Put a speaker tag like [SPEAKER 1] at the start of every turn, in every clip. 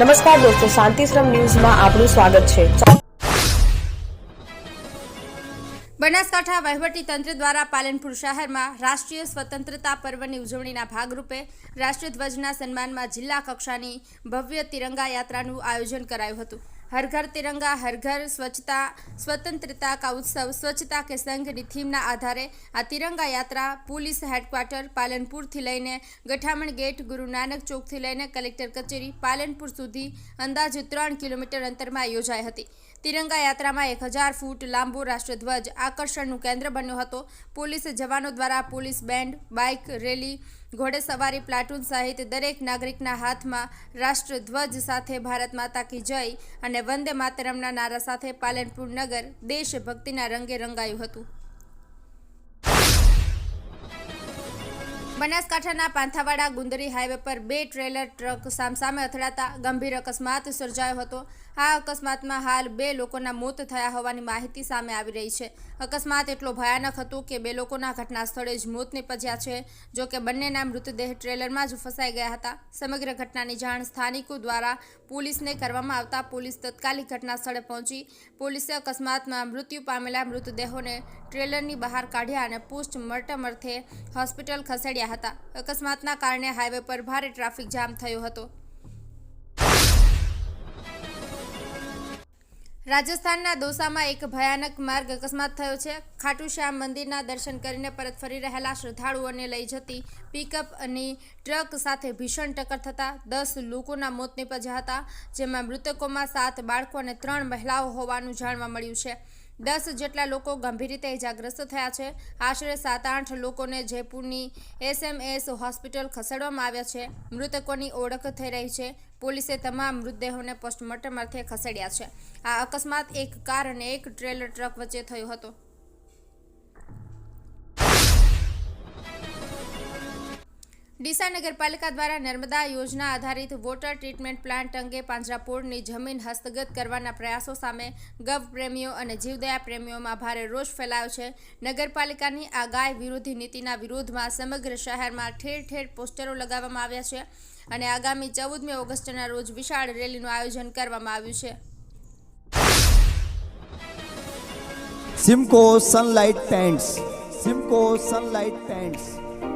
[SPEAKER 1] નમસ્કાર દોસ્તો શાંતિશ્રમ ન્યૂઝમાં આપનું સ્વાગત છે.
[SPEAKER 2] બનાસકાંઠા વહીવટી તંત્ર દ્વારા પાલનપુર શહેરમાં રાષ્ટ્રીય સ્વતંત્રતા પર્વની ઉજવણીના ભાગરૂપે રાષ્ટ્રધ્વજના સન્માનમાં જિલ્લા કક્ષાની ભવ્ય તિરંગા યાત્રાનું આયોજન કરાયું હતું. હર ઘર તિરંગા, હર ઘર સ્વચ્છતા, સ્વતંત્રતા કા ઉત્સવ, સ્વચ્છતા કે સંઘની થીમના આધારે આ તિરંગા યાત્રા પોલીસ હેડક્વાર્ટર પાલનપુરથી લઈને ગઠામણ ગેટ, ગુરુ નાનક ચોકથી લઈને કલેક્ટર કચેરી પાલનપુર સુધી અંદાજે ત્રણ કિલોમીટર અંતરમાં યોજાઈ હતી. તિરંગા યાત્રામાં એક હજાર ફૂટ લાંબો રાષ્ટ્રધ્વજ આકર્ષણનું કેન્દ્ર બન્યો હતો. પોલીસ જવાનો દ્વારા પોલીસ બેન્ડ, બાઇક, રેલી, ઘોડેસવારી, પ્લાટૂન સહિત દરેક નાગરિકના હાથમાં રાષ્ટ્રધ્વજ સાથે ભારત માતા કી જય અને વંદે માતરમના નારા સાથે પાલનપુર નગર દેશભક્તિના રંગે રંગાયું હતું. બનાસકાંઠાના પાંથાવાડા ગુંદરી હાઈવે પર બે ટ્રેલર ટ્રક સામસામે અથડાતા ગંભીર અકસ્માત સર્જાયો હતો. આ અકસ્માતમાં હાલ બે લોકોના મોત થયા હોવાની માહિતી સામે આવી રહી છે. અકસ્માત એટલો ભયાનક હતો કે બે લોકોના ઘટના સ્થળે જ મોત નીપજ્યા છે, જો કે બંનેના મૃતદેહ ટ્રેલરમાં જ ફસાઈ ગયા હતા. સમગ્ર ઘટનાની જાણ સ્થાનિકો દ્વારા પોલીસને કરવામાં આવતા પોલીસ તત્કાલિક ઘટના સ્થળે પહોંચી. પોલીસે અકસ્માતમાં મૃત્યુ પામેલા મૃતદેહોને ટ્રેલરની બહાર કાઢ્યા અને પોસ્ટમોર્ટમ અર્થે હોસ્પિટલ ખસેડ્યા હતા. અકસ્માતના કારણે હાઈવે પર ભારે ટ્રાફિક જામ થયો હતો. રાજસ્થાનના દોસામાં એક ભયાનક માર્ગ અકસ્માત થયો છે. ખાટુ શ્યામ મંદિરના દર્શન કરીને પરત ફરી રહેલા શ્રદ્ધાળુઓને લઈ જતી પિકઅપ અને ટ્રક સાથે ભીષણ ટક્કર થતાં દસ લોકોના મોત નીપજ્યા હતા, જેમાં મૃતકોમાં સાત બાળકો અને ત્રણ મહિલાઓ હોવાનું જાણવા મળ્યું છે. દસ જેટલા લોકો ગંભીર રીતે ઇજાગ્રસ્ત થયા છે. આશરે સાત આઠ લોકોને જયપુરની એસએમએસ હોસ્પિટલ ખસેડવામાં આવ્યા છે. મૃતકોની ઓળખ થઈ રહી છે. પોલીસે તમામ મૃતદેહોને પોસ્ટમોર્ટમ અર્થે ખસેડ્યા છે. આ અકસ્માત એક કાર અને એક ટ્રેલર ટ્રક વચ્ચે થયો હતો. ડીસા નગરપાલિકા દ્વારા નર્મદા યોજના આધારિત વોટર ટ્રીટમેન્ટ પ્લાન્ટ અંગે પાંજરાપોળની જમીન હસ્તગત કરવાના પ્રયાસો સામે ગવ પ્રેમીઓ અને જીવદયા પ્રેમીઓમાં ભારે રોષ ફેલાયો છે. નગરપાલિકાની આ ગાય વિરોધી નીતિના વિરોધમાં સમગ્ર શહેરમાં ઠેર ઠેર પોસ્ટરો લગાવવામાં આવ્યા છે અને આગામી ચૌદમી ઓગસ્ટના રોજ વિશાળ રેલીનું આયોજન કરવામાં આવ્યું છે.
[SPEAKER 3] Simco sunlight pants. Simco sunlight pants.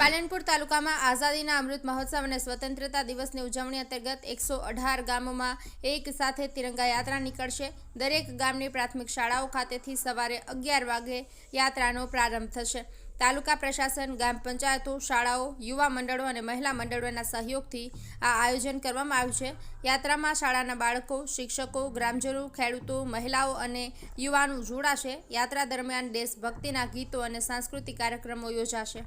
[SPEAKER 2] Palanpur તાલુકામાં આઝાદીના અમૃત મહોત્સવ અને સ્વતંત્રતા દિવસની ઉજવણી અંતર્ગત એકસો અઢાર ગામોમાં એક સાથે તિરંગા યાત્રા નીકળશે. દરેક ગામની પ્રાથમિક શાળાઓ ખાતેથી સવારે અગિયાર વાગે યાત્રાનો પ્રારંભ થશે. તાલુકા પ્રશાસન ગામ પંચાયતો, શાળાઓ, યુવા મંડળો અને મહિલા મંડળોના સહયોગથી આ આયોજન કરવામાં આવ્યું છે. યાત્રામાં શાળાના બાળકો, શિક્ષકો, ગ્રામજનો, ખેડૂતો, મહિલાઓ અને યુવાનો જોડાશે. યાત્રા દરમિયાન દેશભક્તિના ગીતો અને સાંસ્કૃતિક કાર્યક્રમો યોજાશે.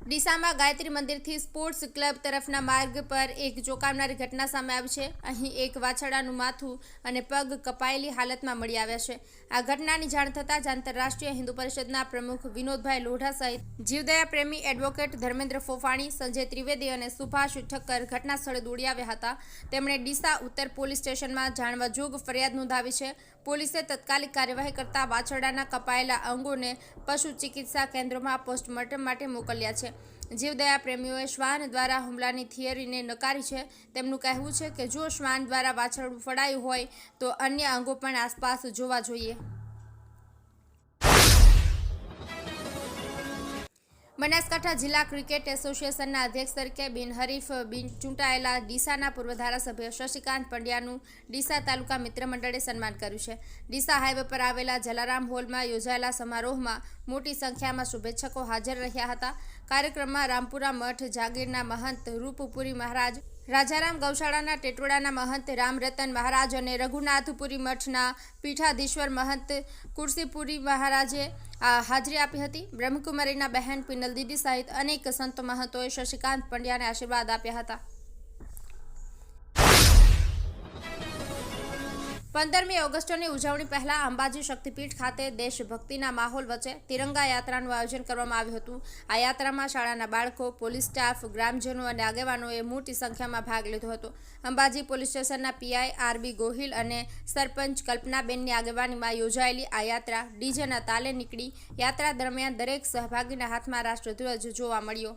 [SPEAKER 2] ડીસામાં ગાયત્રી મંદિરથી સ્પોર્ટ્સ ક્લબ તરફના માર્ગ પર એક ચોંકાવનારી ઘટના સામે આવી છે. અહીં એક વાછડાનું માથું અને પગ કપાયેલી હાલતમાં મળી આવ્યા છે. આ ઘટનાની જાણ થતાં જ આંતરરાષ્ટ્રીય હિન્દુ પરિષદના પ્રમુખ વિનોદભાઈ લોઢા સહિત જીવદયા પ્રેમી એડવોકેટ ધર્મેન્દ્ર ફોફાણી, સંજય ત્રિવેદી અને સુભાષ ઠક્કર ઘટના સ્થળે દોડી આવ્યા હતા. તેમણે ડીસા ઉત્તર પોલીસ સ્ટેશનમાં જાણવા જોગ ફરિયાદ નોંધાવી છે. પોલીસે તત્કાલિક કાર્યવાહી કરતા વાછરડાના કપાયેલા અંગોને પશુ ચિકિત્સા કેન્દ્રોમાં પોસ્ટમોર્ટમ માટે મોકલ્યા છે. જીવદયા પ્રેમીઓએ શ્વાન દ્વારા હુમલાની થિયરીને નકારી છે. તેમનું કહેવું છે કે જો શ્વાન દ્વારા વાછરડું ફડાયું હોય, તો અન્ય અંગો પણ આસપાસ જોવા જોઈએ. બનાસકાંઠા જિલ્લા ક્રિકેટ એસોસિએશનના અધ્યક્ષ તરીકે બિનહરીફ બિન ચૂંટાયેલા ડીસાના પૂર્વ ધારાસભ્ય શશિકાંત પંડ્યાનું ડીસા તાલુકા મિત્ર મંડળે સન્માન કર્યું છે. ડીસા હાઈવે પર આવેલા જલારામ હોલમાં યોજાયેલા સમારોહમાં મોટી સંખ્યામાં શુભેચ્છકો હાજર રહ્યા હતા. કાર્યક્રમમાં રામપુરા મઠ, જાગીરના મહંત રૂપપુરી મહારાજ, રાજારામ ગૌશાળાના ટેટોડાના મહંત રામરતન મહારાજ અને રઘુનાથપુરી મઠના પીઠાધીશ્વર મહંત કુર્સીપુરી મહારાજે હાજરી આપી હતી. બ્રહ્મકુમારીના બહેન પિનલ દીદી સહિત અનેક સંત મહંતોએ શશિકાંત પંડ્યાને આશીર્વાદ આપ્યા હતા. પંદરમી ઓગસ્ટની ઉજવણી પહેલા અંબાજી શક્તિપીઠ ખાતે દેશભક્તિના માહોલ વચ્ચે તિરંગા યાત્રાનું આયોજન કરવામાં આવ્યું હતું. આ યાત્રામાં શાળાના બાળકો, પોલીસ સ્ટાફ, ગ્રામજનો અને આગેવાનોએ મોટી સંખ્યામાં ભાગ લીધો હતો. અંબાજી પોલીસ સ્ટેશનના પીઆઈ આરબી ગોહિલ અને સરપંચ કલ્પનાબેનની આગેવાનીમાં યોજાયેલી આ યાત્રા ડીજેના તાલે નીકળી. યાત્રા દરમિયાન દરેક સહભાગીના હાથમાં રાષ્ટ્રધ્વજ જોવા મળ્યો.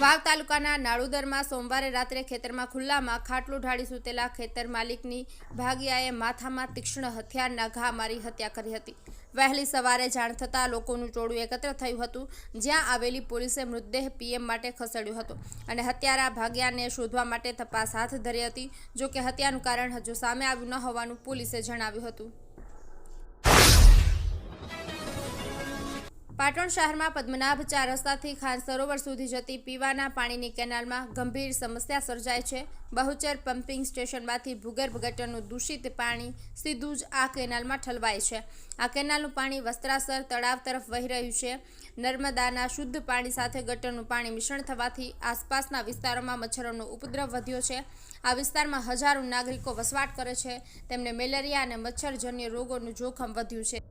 [SPEAKER 2] વાવ તાલુકાના નાળુદરમાં સોમવારે રાત્રે ખેતરમાં ખુલ્લામાં ખાટલું ઢાળી સૂતેલા ખેતર માલિકની ભાગિયાએ માથામાં તીક્ષ્ણ હથિયારના ઘા મારી હત્યા કરી હતી. વહેલી સવારે જાણ થતાં લોકોનું ટોળું એકત્ર થયું હતું, જ્યાં આવેલી પોલીસે મૃતદેહ પીએમ માટે ખસેડ્યો હતો અને હત્યારા ભાગ્યાને શોધવા માટે તપાસ હાથ ધરી હતી જો કે હત્યાનું કારણ હજુ સામે આવ્યું ન હોવાનું પોલીસે જણાવ્યું હતું. પાટણ શહેરમાં પદ્મનાભ ચાર રસ્તાથી ખાન સરોવર સુધી જતી પીવાના પાણીની કેનાલમાં ગંભીર સમસ્યા સર્જાય છે. બહુચર પમ્પિંગ સ્ટેશનમાંથી ભૂગર્ભ ગટરનું દૂષિત પાણી સીધું જ આ કેનાલમાં ઠલવાય છે. આ કેનાલનું પાણી વસ્ત્રાસર તળાવ તરફ વહી રહ્યું છે. નર્મદાના શુદ્ધ પાણી સાથે ગટરનું પાણી મિશ્રણ થવાથી આસપાસના વિસ્તારોમાં મચ્છરોનો ઉપદ્રવ વધ્યો છે. આ વિસ્તારમાં હજારો નાગરિકો વસવાટ કરે છે. તેમને મેલેરિયા અને મચ્છરજન્ય રોગોનું જોખમ વધ્યું છે.